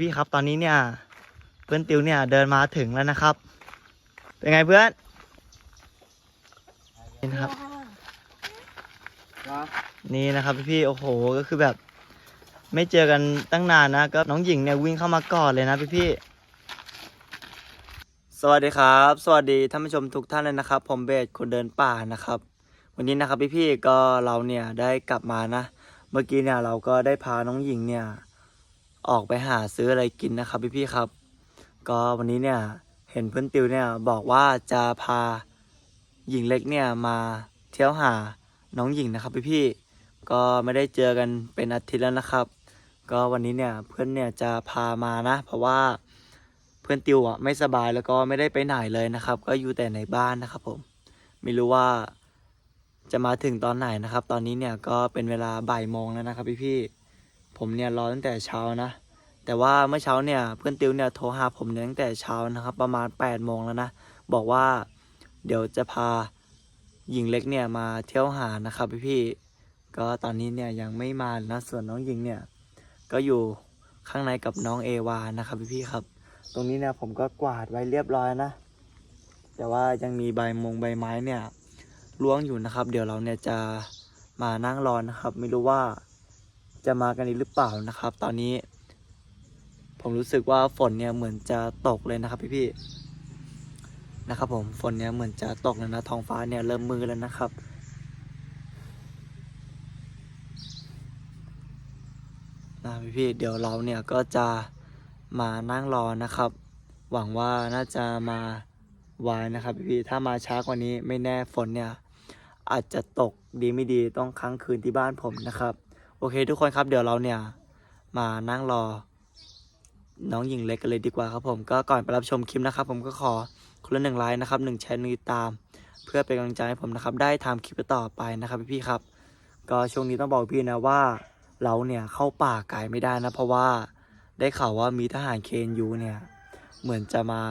พี่ๆครับตอนนี้เนี่ย เพื่อนติวเนี่ยเดินมาถึงแล้วนะครับ เป็นไงเพื่อนนี่นะครับ นี่นะครับพี่ๆโอ้โหก็คือแบบ ไม่เจอกันตั้งนานนะก็น้องหญิงเนี่ยวิ่งเข้ามากอดเลยนะพี่ๆสวัสดีครับ สวัสดีท่านผู้ชมทุกท่านเลยนะครับ ผมเบสคนเดินป่านะครับ วันนี้นะครับพี่ๆก็เราเนี่ยได้กลับมานะ เมื่อกี้เนี่ยเราก็ได้พาน้องหญิงเนี่ย ออกไปหาซื้ออะไรกินนะครับพี่ๆครับ ก็วันนี้เนี่ยเห็นเพื่อนติวเนี่ยบอกว่าจะพาหญิงเล็กเนี่ยมาเที่ยวหาน้องหญิงนะครับพี่ๆก็ไม่ได้เจอกันเป็นอาทิตย์แล้วนะครับ ก็วันนี้เนี่ยเพื่อนเนี่ยจะพามานะ เพราะว่าเพื่อนติวอะไม่สบายแล้วก็ไม่ได้ไปไหนเลยนะครับ ก็อยู่แต่ในบ้านนะครับผมไม่รู้ว่าจะมาถึงตอนไหนนะครับ ตอนนี้เนี่ยก็เป็นเวลาบ่ายโมงแล้วนะครับพี่ๆ ผมเนี่ยรอตั้งแต่เช้านะ แต่ว่าเมื่อเช้าเนี่ยเพื่อนติวเนี่ยโทรหาผมเนี่ยตั้งแต่เช้านะครับ ประมาณ8ปดโมงแล้วนะ บอกว่าเดี๋ยวจะพาหญิงเล็กเนี่ยมาเที่ยวหานะครับพี่ๆก็ตอนนี้เนี่ยยังไม่มานะส่วนน้องหญิงเนี่ย ก็อยู่ข้างในกับน้องเอวานะครับพี่ๆครับ ตรงนี้เนี่ยผมก็กวาดไว้เรียบร้อยนะ แต่ว่ายังมีใบมงใบไม้เนี่ยล้วงอยู่นะครับ เดี๋ยวเราเนี่ยจะมานั่งรอนะครับ ไม่รู้ว่า จะมากันอีกหรือเปล่านะครับ ตอนนี้ ผมรู้สึกว่าฝนเนี่ยเหมือนจะตกเลยนะครับ พี่ๆนะครับ ผมฝนเนี่ยเหมือนจะตกแล้วนะท้องฟ้าเนี่ยเริ่มมืดแล้วนะครับนะพี่ๆเดี๋ยวเราเนี่ยก็จะมานั่งรอนะครับ หวังว่าน่าจะมาไวนะครับพี่ๆถ้ามาช้ากว่านี้ไม่แน่ฝนเนี่ยอาจจะตกดีไม่ดีต้องค้างคืนที่บ้านผมนะครับ โอเค ทุกคนครับเดี๋ยวเราเนี่ยมานั่งรอ น้องหญิงเล็กกันเลยดีกว่าครับผมก็ก่อนไปรับชมคลิปนะครับ ผมก็ขอคนละหนึ่งไลค์นะครับหนึ่งแชร์หนึ่งติดตาม เพื่อเป็นกำลังใจให้ผมนะครับได้ทำคลิปต่อไปนะครับพี่ๆครับ ก็ช่วงนี้ต้องบอกพี่นะว่าเราเนี่ยเข้าป่าไกลไม่ได้นะ เพราะว่าได้ข่าวว่ามีทหารเคนยูเนี่ยเหมือนจะมา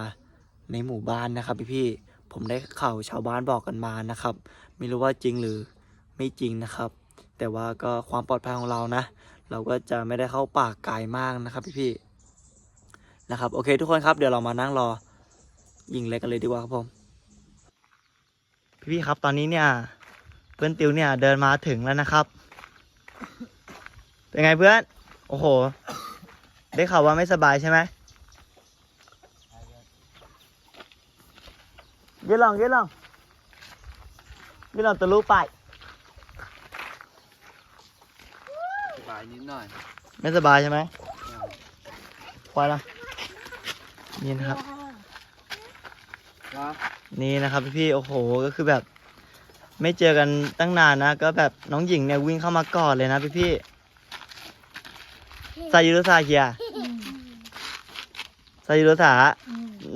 ในหมู่บ้านนะครับพี่ๆผมได้ข่าวชาวบ้านบอกกันมานะครับ ไม่รู้ว่าจริงหรือไม่จริงนะครับ แต่ว่าก็ความปลอดภัยของเรานะ เราก็จะไม่ได้เข้าป่าไกลมากนะครับพี่ๆนะครับโอเคทุกคนครับเดี๋ยวเรามานั่งรอยิงเล็กกันเลยดีกว่าครับผมพี่ๆครับตอนนี้เนี่ยเพื่อนติวเนี่ยเดินมาถึงแล้วนะครับ เป็นไงเพื่อน โอ้โห ได้ข่าวว่าไม่สบายใช่ไหมยืดลองยืดลองยืดลองตะลุไป สบายนิดหน่อยไม่สบายใช่ไหมควายละนี่นะครับ ครับนี่นะครับพี่ๆโอ้โหก็คือแบบ ไม่เจอกันตั้งนานนะ ก็แบบน้องหญิงเนี่ยวิ่งเข้ามากอดเลยนะพี่ๆซายุรุซาเคียซายุรุซา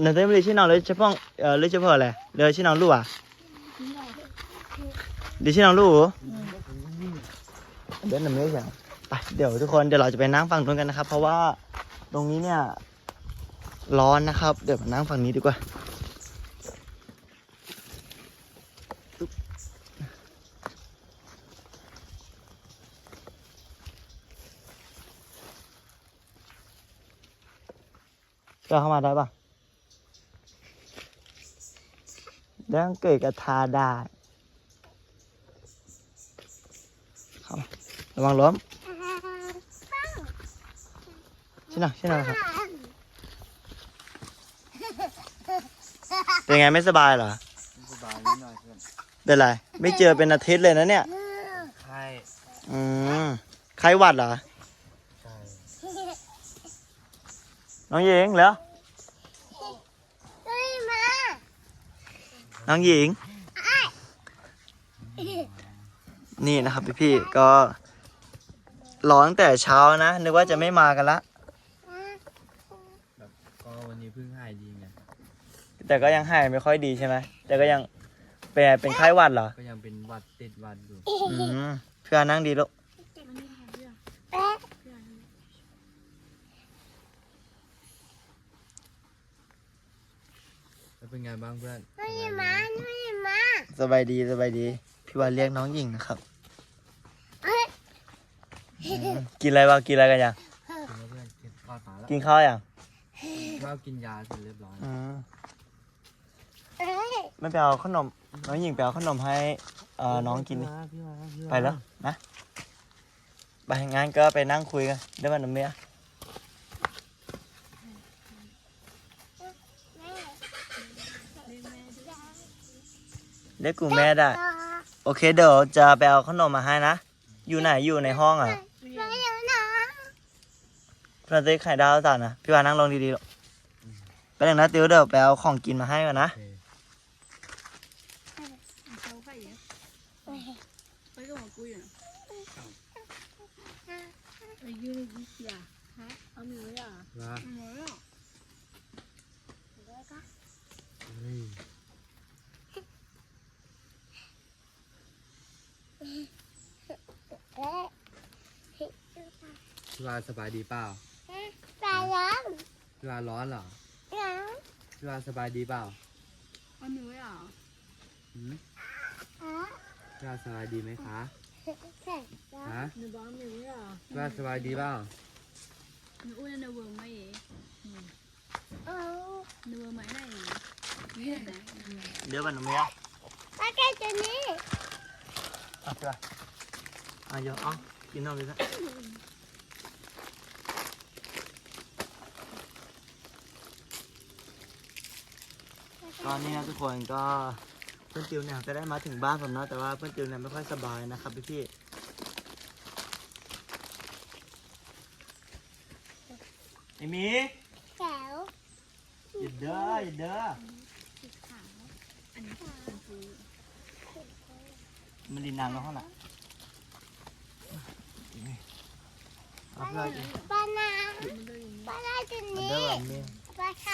หนึ่งเต็มเลยชื่อน้องเลยเฉพาะเออเลยเฉพาะอะไรเลยชื่อน้องลู่อะดีชื่อน้องลู่เดี๋ยวหนึ่งไม่ใช่ไป เดี๋ยวทุกคนเดี๋ยวเราจะไปนั่งฝั่งนู้นกันนะครับ เพราะว่าตรงนี้เนี่ย ร้อนนะครับ เดี๋ยวมานั่งฝั่งนี้ดีกว่าก็เข้ามาได้ปะเรื่องเกิดกระทาได้เข้ามาระวังล้ม ชิหน่อยชิหน่อยครับ เป็นไงไม่สบายเหรอ สบายนิดหน่อยเพื่อนเป็นไร ไม่เจอเป็นอาทิตย์เลยนะเนี่ย ไข้อืมไข้หวัดเหรอน้องหญิงเหรอ น้องหญิง นี่นะครับพี่พี่ๆก็ร้อตั้งแต่เช้านะ นึกว่าจะไม่มากันละ แบบก็วันนี้เพิ่งหายดีไง แต่ก็ยังหายไม่ค่อยดีใช่ไหมแต่ก็ยังเป็นเป็นไข้หวัดเหรอก็ยังเป็นหวัดติดหวัดอยู่อืมเพื่อนนั่งดีลูกแล้วเป็นไงบ้างเพื่อนไม่มาไม่มาสบายดีสบายดี พี่ว่าเรียกน้องหญิงนะครับอืมกินอะไรบ้างกินอะไรกันยังกินแล้วเพื่อนกินปลอดฝาละกินข้าวยัง ข้าวกินยาเสร็จเรียบร้อยอืม ไม่ไปเอาขนมน้องหญิงไปเอาขนมให้เอ่อน้องกินดิพี่มาพี่มาไปแล้วนะไปงั้นก็ไปนั่งคุยกันได้ป่ะหนุ่มเมียเรียกกูแม่ได้ โอเคเดี๋ยวจะไปเอาขนมมาให้นะ อยู่ไหนอยู่ในห้องอะพระเจ้าไข่ดาวสัตว์นะพี่วานั่งลงดีๆหรอกไปหนึ่งนะติวเดี๋ยวไปเอาของกินมาให้ก่อนนะ โอเค เขาไปอะ ไปกับหมอกูอยู่นะไอ้ยูนิคอะฮะเอาหนูอะลาหนูอะเฮ้ยพี่วาสบายดีเปล่าพี่วาร้อนเหรอพี่วาสบายดีเปล่าเอาหนูอะหืม พี่วาสบายดีไหมคะฮะ หนูบอกหนูอะพี่วาสบายดีเปล่าหนูอ้วนหนูเวิร์มไหมหนูเวิร์มไหมไหนไม่ไหนเดี๋ยวป่ะหนุ่มเมียอะพี่วาอะเดี๋ยวเอากินนมดิซะตอนนี้นะทุกคนก็เพื่อนติวเนี่ยก็ได้มาถึงบ้านผมนะแต่ว่าเพื่อนติวเนี่ยไม่ค่อยสบายนะครับพี่พี่ไอหมีอย่าเด้ออย่าเด้อสีขาวอันนี้ชมพูมันดินน้ำแล้วห้องน่ะเอาเพื่อนกินมันเลยอย่างนี้มันเด้อแบบนี้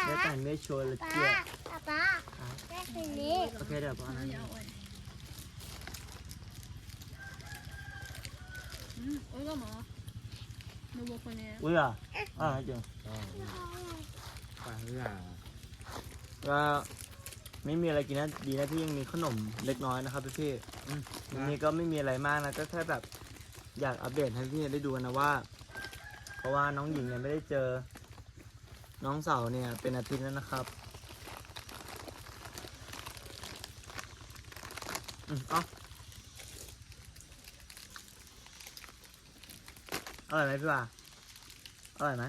เดี๋ยวแต่งไม่ชวนเลยเจี๊ยบ โอเคเดี๋ยวพอนั้นอย่าเอาไว้อืมโอ้ยก็มอหนูบอกคนนี้อุ้ยอะอ่าจังก็ไปพี่วาก็ไม่มีอะไรกินนะดีนะที่ยังมีขนมเล็กน้อยนะครับพี่พี่วันนี้ก็ไม่มีอะไรมากนะก็แค่แบบอยากอัปเดตให้พี่ได้ดูนะว่า เพราะว่าน้องหญิงเนี่ยไม่ได้เจอ น้องสาวเนี่ยเป็นอาทิตย์แล้วนะครับอืม เอะอร่อยไหมพี่ว่าอร่อยไหม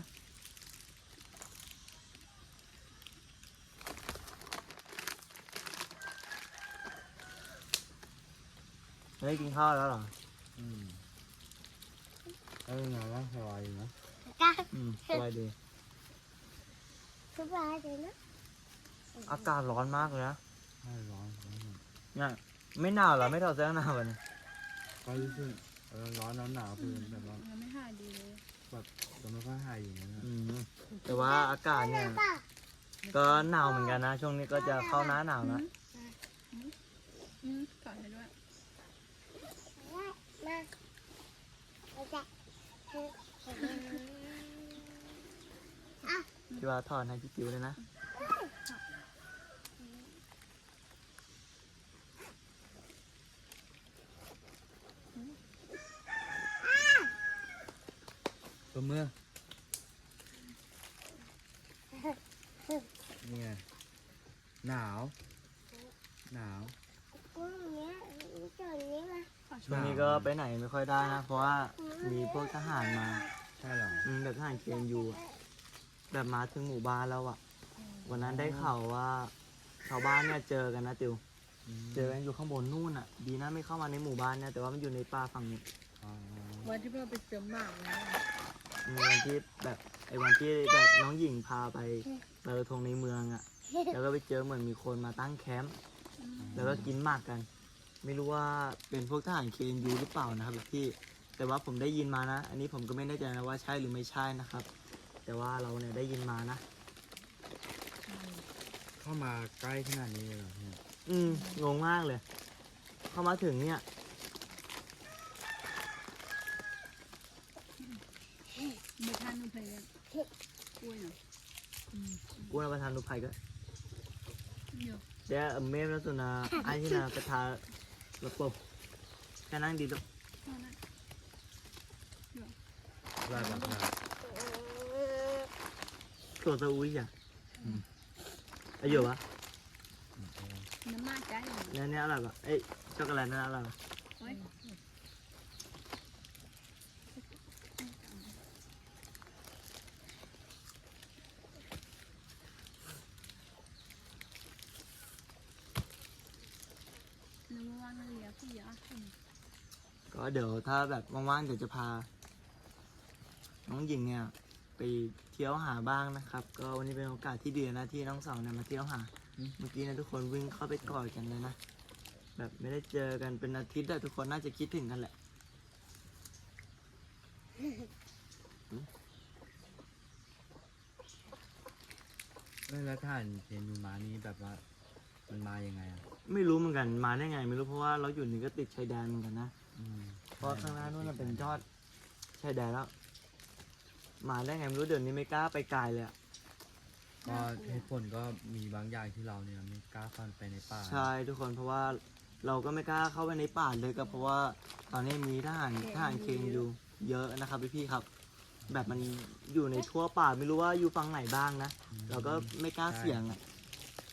ไม่ได้กินข้าวแล้วเหรอ อืมเอ้ยนอนว่าสบายดีนะอืมสบายดีอากาศร้อนมากเลยนะ ใช่ร้อนร้อนเนี่ย ไม่หนาวเหรอไม่ถอดเสื้อกันหนาวกันยก็รู้สึกเออร้อนหนาวๆคือแบบว่ายังไม่หายดีเลยจะไม่ค่อยหายอย่างนั้นนะอืมแต่ว่าอากาศเนี่ย ก็หนาวเหมือนกันนะ ช่วงนี้ก็จะเข้าหน้าหนาวนะอืมกอดให้ด้วยพี่ว่าถอดให้พี่จิ๋วเลยนะ ตัวเมื่อเนี่ยหนาว หนาวช่วงนี้ก็ไปไหนไม่ค่อยได้นะ เพราะว่ามีพวกทหารมาใช่เหรออืมแบบทหารเกณฑ์อยู่อะแบบมาถึงหมู่บ้านแล้วอะวันนั้นได้ข่าวว่าชาวบ้านเนี่ยเจอกันนะติวมเจอกันอยู่ข้างบนนู่นอะดีนะไม่เข้ามาในหมู่บ้านเนี่ยแต่ว่ามันอยู่ในป่าฝั่งนี้อ๋อวันที่เราไปเจอหมากแล้ วมีวันที่แบบไอ้วันที่แบบน้องหญิงพาไปลอยกระทงในเมืองอะแล้วก็ไปเจอเหมือนมีคนมาตั้งแคมป์แล้วก็กินหมากกัน ไม่รู้ว่าเป็นพวกทหารเคนยูหรือเปล่านะครับพี่แต่ว่าผมได้ยินมานะ อันนี้ผมก็ไม่แน่ใจนะว่าใช่หรือไม่ใช่นะครับ แต่ว่าเราเนี่ยได้ยินมานะ เข้ามาใกล้ขนาดนี้เลยเหรอเนี่ยอืมงงมากเลย เข้ามาถึงเนี่ย มีท่านนุ่มเพลง กล้วยเนาะกูนประธานรูปไผ่ก็เดี๋ยวเดี๋ยวเมฟแล้วสุนาไอ้ที่นากระทาระบบแค่นั่งดีลูกเอานะลาดราคาตัวซาอุยอะอายุวะน้ำมาใจอยู่เนี่ยเนี่ยอะไรปะเอ้ยช็อกโกแลตนั่นอะไรปะโอ้ยน้ำ ว่างเหลียพี่ยาก็เดี๋ยวถ้าแบบว่างๆเดี๋ยวจะพา น้องหญิงเนี่ย ไปเที่ยวหาบ้างนะครับ ก็วันนี้เป็นโอกาสที่ดีนะที่น้องสองเนี่ยมาเที่ยวหา เมื่อกี้นะทุกคนวิ่งเข้าไปกอดกันเลยนะแบบไม่ได้เจอกันเป็นอาทิตย์อะทุกคนน่าจะคิดถึงกันแหละแล้วท่านเจนูมานี่แบบว่า มันมายังไงอะไม่รู้เหมือนกันมาได้ไง ไม่รู้เพราะว่าเราอยู่นี่ก็ติดชายแดนเหมือนกันนะอืมเพราะข้างหน้านู้นนะเป็นยอดชายแดนแล้ว มาได้ไงไม่รู้เดี๋ยวนี้ไม่กล้าไปไกลเลยอะก็เหตุผลก็มีบางอย่างที่เราเนี่ยไม่กล้าฟันไปในป่าใช่ทุกคนเพราะว่าเราก็ไม่กล้าเข้าไปในป่าเลยก็เพราะว่าตอนนี้มีทหารทหารเคนอยู่เยอะนะครับพี่ๆครับ แบบมันอยู่ในทั่วป่าไม่รู้ว่าอยู่ฝั่งไหนบ้างนะอืมเราก็ไม่กล้าเสี่ยงอะ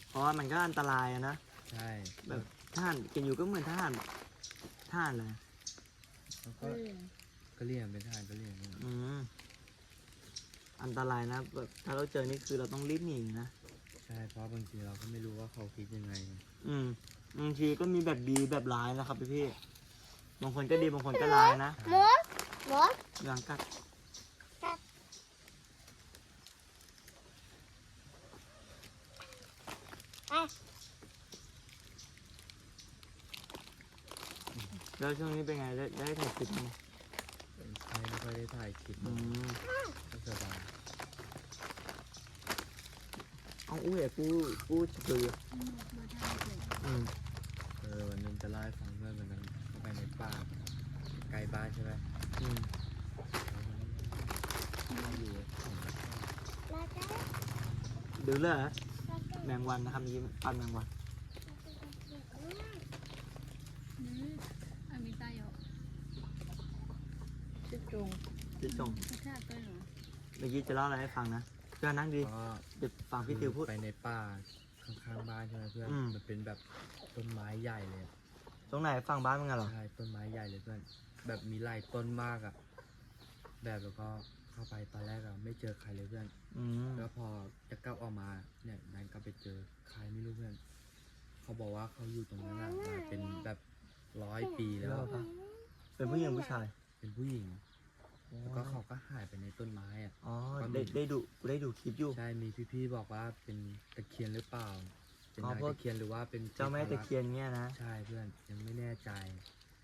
เพราะว่ามันก็อันตรายอะนะ ใช่แบบทหารเคนอยู่ก็เหมือนทหารทหารเลย แล้วก็ก็เรียนเป็นทหารก็เรียนเนี่ยอืม อันตรายนะแบบถ้าเราเจอนี่คือเราต้องรีบหนีนะ ใช่เพราะบางทีเราก็ไม่รู้ว่าเขาคิดยังไง อืมบางทีก็มีแบบดีแบบร้ายนะครับพี่พี่ๆบางคนก็ดีบางคนก็ร้ายนะมดมดอย่างกัด อะ แล้วช่วงนี้เป็นไงได้ได้ถ่ายคลิปไหมใช่ไม่ค่อยได้ถ่ายคลิปอืมก็สบายเอาอุ้ยกูกูจะคือหมดมาทางเลยอืมเออวันนึงจะเล่าให้ฟังเมื่อวันนั้นเข้าไปในป่าไกลบ้านใช่ไหมอืมอยู่เราจะดูเลยเหรอแมงวันนะครับนี่ปันแมงวัน อืมอามีตายอยู่ จุดตรงจิตจงไม่ใช่ตัวหนูเมื่อกี้จะเล่าอะไรให้ฟังนะเพื่อนนั่งดีก็เดี๋ยวฟังพี่ติวพูด ไปในป่าข้างๆบ้านใช่ไหมเพื่อนอืม มันเป็นแบบต้นไม้ใหญ่เลยอะตรงไหนฟังบ้านมึงอะเหรอใช่ต้นไม้ใหญ่เลยเพื่อนแบบมีหลายต้นมากอะแบบแล้วก็เข้าไปตอนแรกอะไม่เจอใครเลยเพื่อน อืมแล้วพอจะกลับออกมาเนี่ยนันก็ไปเจอใครไม่รู้เพื่อน เขาบอกว่าเขาอยู่ตรงนั้นอะมาเป็นแบบร้อยปีแล้วอะเป็นผู้หญิงผู้ชายเป็นผู้หญิง แล้วก็เขาก็หายไปในต้นไม้อะ อ๋อได้ได้ดูกูได้ดูคลิปอยู่ ใช่มีพี่ๆบอกว่าเป็นตะเคียนหรือเปล่า เป็นอ๋อนางพวก ตะเคียนหรือว่าเป็นเจ้าแม่ตะเคียนเงี้ยนะใช่เพื่อนยังไม่แน่ใจ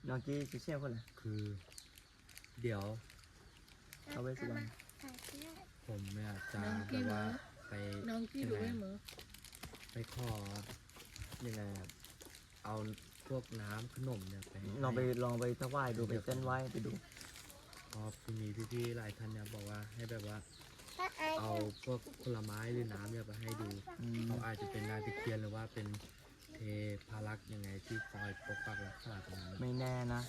น้องกี้จะเชื่อคนไหนคือ เดี๋ยวเขาไปสุวรรณผมเนี่ยจะแบบว่าไปน้องกี้รู้ไหมเหมอไปขอยังไงอะเอาพวกน้ำขนมเนี่ยไปให้ลองไปลองไปถวายดูไปเส้นไหว้ไปดู เพราะมีพี่ๆหลายท่านเนี่ยบอกว่าให้แบบว่า เอาพวกผลไม้หรือน้ำเนี่ยไปให้ดูอืมเขาอาจจะเป็นนางตะเคียนหรือว่าเป็นเทพารักษ์ยังไงที่คอยปกปักรักษาตรงนั้นไม่แน่นะ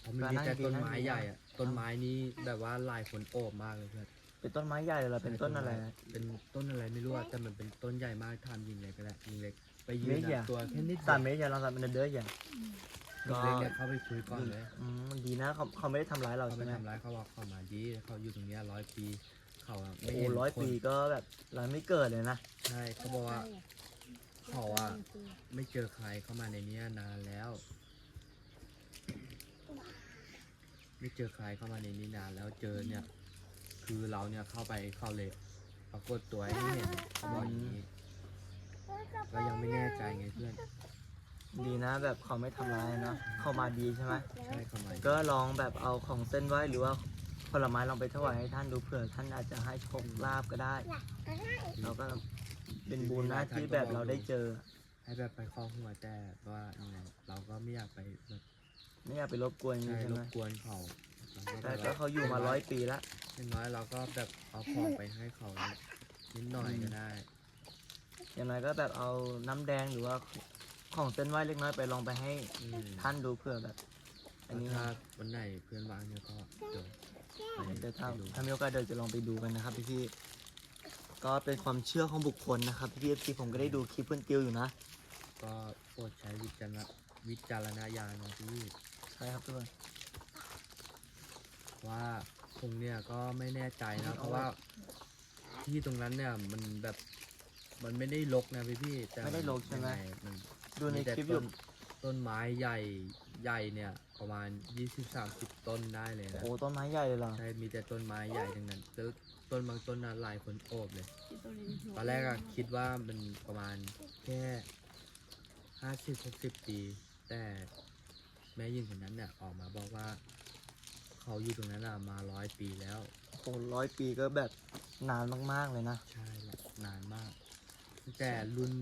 เพราะมันมีแต่ก็ต้นนั่งดีไม้ใหญ่อะต้นไม้นี้แบบว่าหลายคนโอบมากเลยเพื่อนเป็นต้นไม้ใหญ่เลยเหรอเป็นต้นอะไรเป็นต้นอะไรไม่รู้อะแต่มันเป็นต้นใหญ่มากทำยิงเล็กก็ได้ยิงเล็กไปยืนเล็กอย่าอะตัวแค่นิดสามเมตรอย่าลองสามเมตรเด้ออย่า งยิงเล็กเนี่ยเข้าไปคุยก่อนเลยอืมดีนะเขาเขาไม่ได้ทำร้ายเราเขาใช่ไปไหมทำร้ายเขาบอกเขามาดีเขาอยู่ตรงเนี้ร้อยปีเขาอะไม่โอ้เห็นร้อยคนปีก็แบบเราไม่เกิดเลยนะ ใช่เขาบอกว่า เขาอะ ไม่เจอใครเข้ามาในเนี้ยนานแล้ว ไม่เจอใครเข้ามาในนี้นานแล้วเจอเนี่ย คือเราเนี่ยเข้าไปเข้าเลยปรากฏตัวให้เห็นเขาบอกอย่างนี้ก็ยังไม่แน่ใจไงเพื่อน ดีนะแบบเขาไม่ทำร้ายเนาะเขามาดีใช่ไหมใช่เข้ามาก็ลองแบบเอาของเส้นไหว้หรือว่าผลไม้ลองไปถวายให้ท่านดูเผื่อท่านอาจจะให้โชคลาภก็ได้ เราก็เป็นบุญนะที่แบบเราได้เจอ ให้แบบไปข้อหัวแต่ว่ายังไงเราก็ไม่อยากไปแบบไม่อยากไปรบกวนใช่ใช่รไหมบกวนเขาเราก็แบแต่บก็ว่าเขาอยู่มาร้อยปีละอย่างน้อยเราก็แบบเอาของไปให้เขานิดหน่อยก็ได้ อย่างไรก็แบบเอาน้ำแดงหรือว่า ของเส้นไหว้เล็กน้อยไปลองไปให้อืมท่านดูเผื่อแบบ อันนี้ถ้านะวันไหนเพื่อนว่างเนี่ยก็เดี๋ยวไปเดี๋ยวไปถ้าดูถ้ามีโอกาสเดี๋ยวจะลองไปดูกันนะครับพี่พี่ๆก็เป็นความเชื่อของบุคคลนะครับพี่เอฟซีผมก็ได้ดูคลิปเพื่อนติวอยู่นะ ก็โปรดใช้วิจารณวิจารณญาณนะพี่ใช่ครับทุกคน ว่าผมเนี่ยก็ไม่แน่ใจนะ เพราะว่า ที่ตรงนั้นเนี่ยมันแบบ มันไม่ได้รกนะพี่พี่ๆแต่ไม่ได้รกใช่ไหมยังงมัน ดูในมีแต่คลิปอยู่ต้นต้นไม้ใหญ่ใหญ่เนี่ย ประมาณ20-30ต้นได้เลยนะโอ้ต้นไม้ใหญ่เลยเหรอใช่มีแต่ต้นไม้ใหญ่ทั้งนั้นแล้วต้นบางต้นนะหลายคนโอบเลยที่ตัวนี้หัวตอนแรกอะคิดว่ามันประมาณแค่ห้าสิบหกสิบปี แต่แม่ยิงคนนั้นเนี่ยออกมาบอกว่า เขาอยู่ตรงนั้นอะมาร้อยปีแล้ว โอ้ร้อยปีก็แบบนานมากๆเลยนะ ใช่แหละนานมากตั้งแต่รุ่น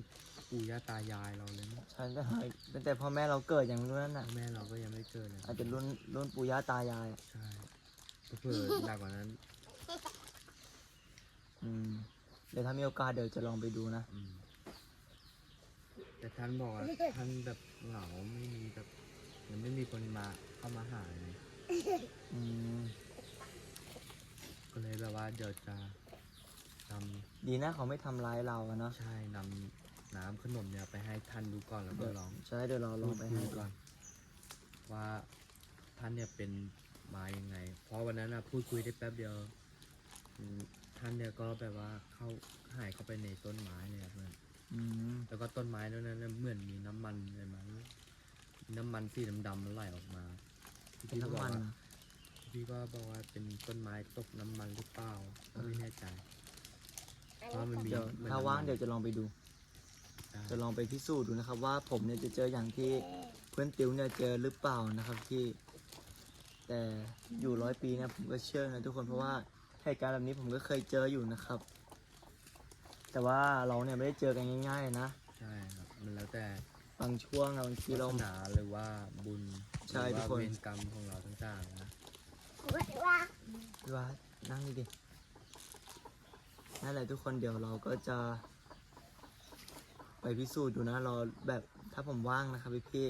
ปู่ย่าตายายเราเลยนะใช่ตั้งแต่ตั้งแต่พ่อแม่เราเกิดอย่างนู้นนั่นน่ะแม่เราก็ยังไม่เกิดเลยอาจจะรุ่นรุ่นปู่ย่าตายายอะใช่เผื่อๆหนักกว่านั้นอืมเดี๋ยวถ้ามีโอกาสเดี๋ยวจะลองไปดูนะอืมแต่ท่านบอกว่าท่านแบบเหงาไม่มีแบบมันไม่มีคนมาเข้ามาหาเลยอืมก็เลยแบบว่าเดี๋ยวจะนดีนะเขาไม่ทำร้ายเราอะเนาะำใช่นำ น้ำขนมเนี่ยไปให้ท่านดูก่อนแล้วก็เดี๋ยวลองใช่เดี๋ยวเราลองไปพูให้ดคุยก่อน ว่าท่านเนี่ยเป็นมายังไง เพราะวันนั้นนะพูดคุยได้แป๊บเดียวอืมท่านเนี่ยก็แบบว่าเข้าหายเข้าไปในต้นไม้เลยครับเพื่อนอืมแล้วก็ต้นไม้นั้นนะเหมือนมีน้ำมันอะไรมามีน้ำมันสีดำๆมันไหลออกมาเป็นพี่ก็บอกน้ำมันว่าพี่ก็บอกว่าเป็นต้นไม้ตกน้ำมันหรือเปล่าก็ไม่แน่ใจเพราะมันมีเดี๋ยวหมือนถ้าว่างน้ำมันเดี๋ยวจะลองไปดูได้ จะลองไปพิสูจน์ดูนะครับ ว่าผมเนี่ยจะเจออย่างที่เพื่อนติวเนี่ยเจอหรือเปล่านะครับที่แต่อยู่ร้อยปีเนี่ยผมก็เชื่อนะทุกคนเพราะว่าเหตุการณ์แบบนี้ผมก็เคยเจออยู่นะครับ แต่ว่าเราเนี่ยไม่ได้เจอกันง่าย ๆ นะใช่ครับมันแล้วแต่บางช่วงอะบางทีวาเราสนาหรือว่าบุญใช่หรือทุกว่าคนเวรกรรมของเราต่างๆนะว่าพี่ว่านั่งดินั่นแหละทุกคนเดี๋ยวเราก็จะ ไปพิสูจน์ดูนะรอแบบถ้าผมว่างนะครับพี่พี่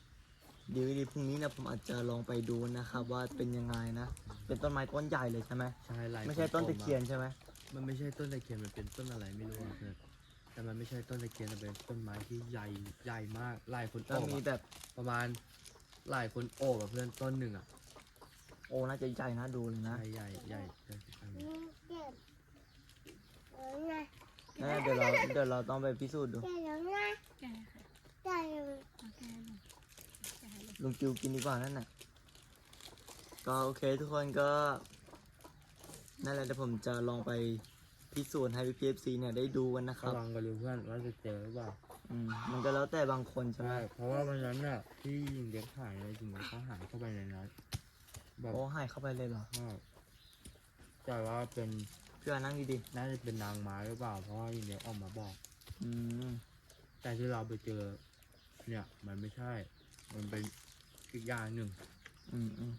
ๆดีวดีพรุ่งนี้เนะผมอาจจะลองไปดูนะครับว่าเป็นยังไงนะ เป็นต้นไม้ต้นใหญ่เลยใช่ไหมใช่หลายไม่ใช่ต้นคตะเคียนใช่ไหมมันไม่ใช่ต้นตะเคียนมันเป็นต้นอะไรไม่รู้อะเพื่อนแต่มันไม่ใช่ต้นตะเคียนแต่เป็นต้นไม้ที่ใหญ่ใหญ่มากหลายคนแล้วโอบมีอะแบบประมาณหลายคนโอบอะเพื่อนต้นหนึ่งอะโอ้น่าจะใหญ่นะดูเลยนะใหญ่ใหญ่ใหญ่ใช่นี่เจ็บเออไง นั่นแหละเดี๋ยวเราเดี๋ยวเราต้องไปพิสูจน์ดูเจ็บแล้วไงแกค่ะเจ็บเอาแกลงแกลงลุงจิวกินดีกว่านั่นน่ะ ก็โอเคทุกคนก็ นั่นแหละเดี๋ยวผมจะลองไปพิสูจน์ให้พี่พีเอฟซีเนี่ยได้ดูกันนะคก็รับลองกันดูเพื่อนว่าจะเจอหรือเปล่าอืมมันก็แล้วแต่บางคนใช่ไหมใช่เพราะว่าวันนั้นน่ะที่ยิงเด็กหายเลยจริงๆเขาหายเข้าไปในนั้นแบบโอ้ให้เข้าไปเลยเหรอใช่แต่ว่าเป็น พี่ว่านั่งดีน่าจะเป็นนางไม้หรือเปล่า เพราะว่ายิงเด็กออกมาบอก ๆอืมแต่ที่เราไปเจอ เนี่ย มันไม่ใช่ มันเป็นอีกอย่างหนึ่ง อืมอืม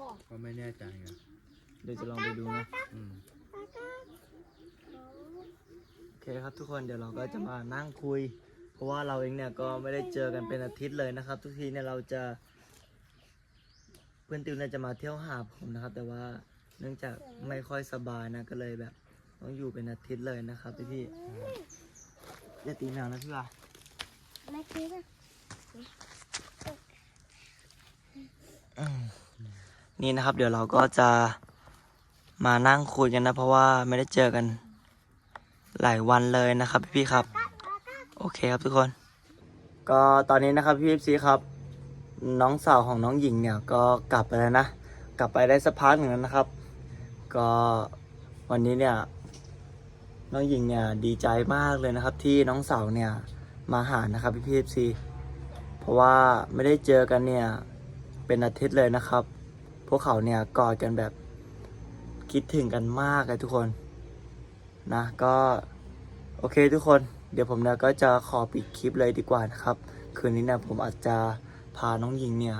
บอกก็ไม่แน่ใจไงเดี๋ยวจะลองไปดูนะ อืม ตาตาโอเคครับทุกคนเดี๋ยวเราก็จะมานั่งคุย เพราะว่าเราเองเนี่ยก็ไม่ได้เจอกันเป็นอาทิตย์เลยนะครับ ทุกทีเนี่ยเราจะ เพื่อนติวเนี่ยจะมาเที่ยวหาผมนะครับ แต่ว่า เนื่องจากไม่ค่อยสบายนะก็เลยแบบ ต้องอยู่เป็นอาทิตย์เลยนะครับพี่พี่ๆอย่าตีแมวนะพี่ว่าไม่คิดอะนี่นะครับ เดี๋ยวเราก็จะมานั่งคุยกันนะ เพราะว่าไม่ได้เจอกันหลายวันเลยนะครับ พี่ๆครับ โอเคครับทุกคน ก็ตอนนี้นะครับพี่ซีครับ น้องสาวของน้องหญิงเนี่ยก็กลับไปแล้วนะกลับไปได้สักพักหนึ่งแล้วนะครับ ก็วันนี้เนี่ย น้องหญิงเนี่ยดีใจมากเลยนะครับ ที่น้องสาวเนี่ยมาหานะครับพี่พีซีเพราะว่าไม่ได้เจอกันเนี่ยเป็นอาทิตย์เลยนะครับ พวกเขาเนี่ยกอดกันแบบคิดถึงกันมากเลยทุกคนนะก็โอเคทุกคน เดี๋ยวผมเนี่ยก็จะขอปิดคลิปเลยดีกว่านะครับ คืนนี้เนี่ยผมอาจจะพาน้องหญิงเนี่ย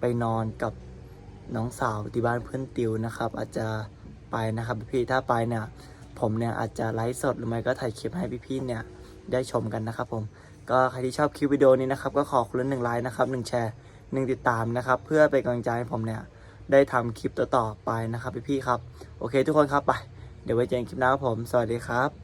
ไปนอนกับน้องสาวที่บ้านเพื่อนติวนะครับ อาจจะ ไปนะครับพี่ๆถ้าไปเนี่ย ผมเนี่ยอาจจะไลฟ์สดหรือไม่ก็ถ่ายคลิปให้พี่ๆเนี่ยได้ชมกันนะครับผม ก็ใครที่ชอบคลิปวิดีโอนี้นะครับ ก็ขอคนละหนึ่งไลค์นะครับหนึ่งแชร์หนึ่งติดตามนะครับ เพื่อเป็นกำลังใจให้ผมเนี่ยได้ทำคลิปต่อๆไปนะครับพี่ๆครับ โอเคทุกคนครับไป เดี๋ยวไว้เจอกันคลิปหน้าครับผม สวัสดีครับ